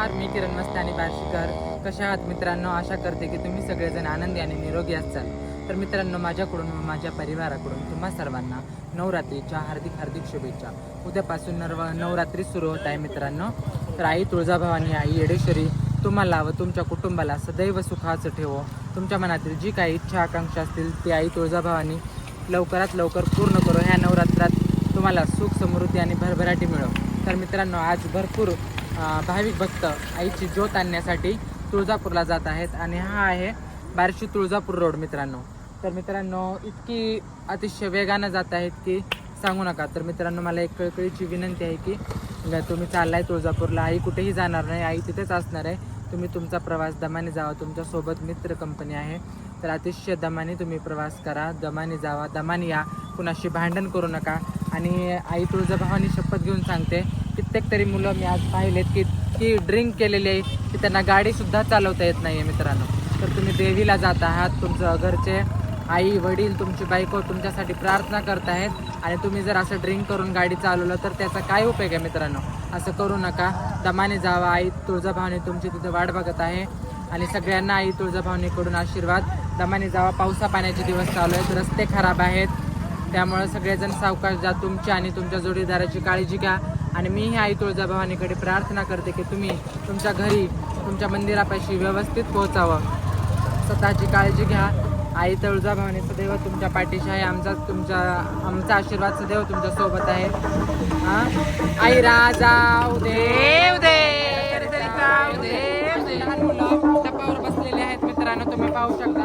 नमस्कार मी किरण मस्ते आणि बार्शीकर. कशा आहात मित्रांनो? आशा करते की तुम्ही सगळेजण आनंदी आणि निरोगी असाल तर मित्रांनो माझ्याकडून व माझ्या परिवाराकडून तुम्हा सर्वांना नवरात्रीच्या हार्दिक हार्दिक शुभेच्छा. उद्यापासून नरव नवरात्री सुरू होत आहे मित्रांनो. तर आई तुळजाभवानी आई येडेश्वरी तुम्हाला व तुमच्या कुटुंबाला सदैव सुखाचं ठेवो. तुमच्या मनातील जी काही इच्छा आकांक्षा असतील ती आई तुळजाभवानी लवकरात लवकर पूर्ण करो. ह्या नवरात्रात तुम्हाला सुख समृद्धी आणि भरभराटी मिळो. तर मित्रांनो आज भरपूर भाविक भक्त आईची ज्योत आणण्यासाठी तुळजापूरला जात आहेत. आणि हा आहे बारशी तुळजापूर रोड मित्रांनो. तर मित्रांनो इतकी अतिशय वेगानं जात आहेत की सांगू नका. तर मित्रांनो मला एक कळकळीची विनंती आहे की तुम्ही चाललाय तुळजापूरला. आई कुठेही जाणार नाही. आई तिथेच असणार आहे. तुम्ही तुमचा प्रवास दमाने जावा. तुमच्यासोबत मित्र कंपनी आहे. तर अतिशय दमाने तुम्ही प्रवास करा. दमाने जावा. दमाने या. कुणाशी भांडण करू नका. आणि आई तुळजाभवानी शपथ घेऊन सांगते कित्येक तरी मुलं मी आज पाहिलेत की की ड्रिंक केलेली आहे की त्यांना गाडीसुद्धा चालवता येत नाही आहे मित्रांनो. तर तुम्ही देवीला जात आहात तुमचं घरचे आई वडील तुमची बायको तुमच्यासाठी प्रार्थना करत आहेत आणि तुम्ही जर असं ड्रिंक करून गाडी चालवलं तर त्याचा काय उपयोग आहे मित्रांनो? असं करू नका. दमाने जावा. आई तुळजाभावनी तुमची तिथे वाट बघत आहे आणि सगळ्यांना आई तुळजाभावनीकडून आशीर्वाद. दमाने जावा. पावसा पाण्याचे दिवस चालू आहेत. रस्ते खराब आहेत. त्यामुळं सगळेजण सावकाश जा. तुमची आणि तुमच्या जोडीदाराची काळजी घ्या. आणि मी ही आई तुळजाभवानीकडे प्रार्थना करते की तुम्ही तुमच्या घरी तुमच्या मंदिरापाशी व्यवस्थित पोहोचावं. स्वतःची काळजी घ्या. आई तुळजाभवानी सदैव तुमच्या पाठीशी आहे. आमचा तुमच्या आमचा आशीर्वाद सदैव तुमच्यासोबत आहे. आई राजा उदेव देव देव बसलेले आहेत मित्रांनो तुम्ही पाहू शकता.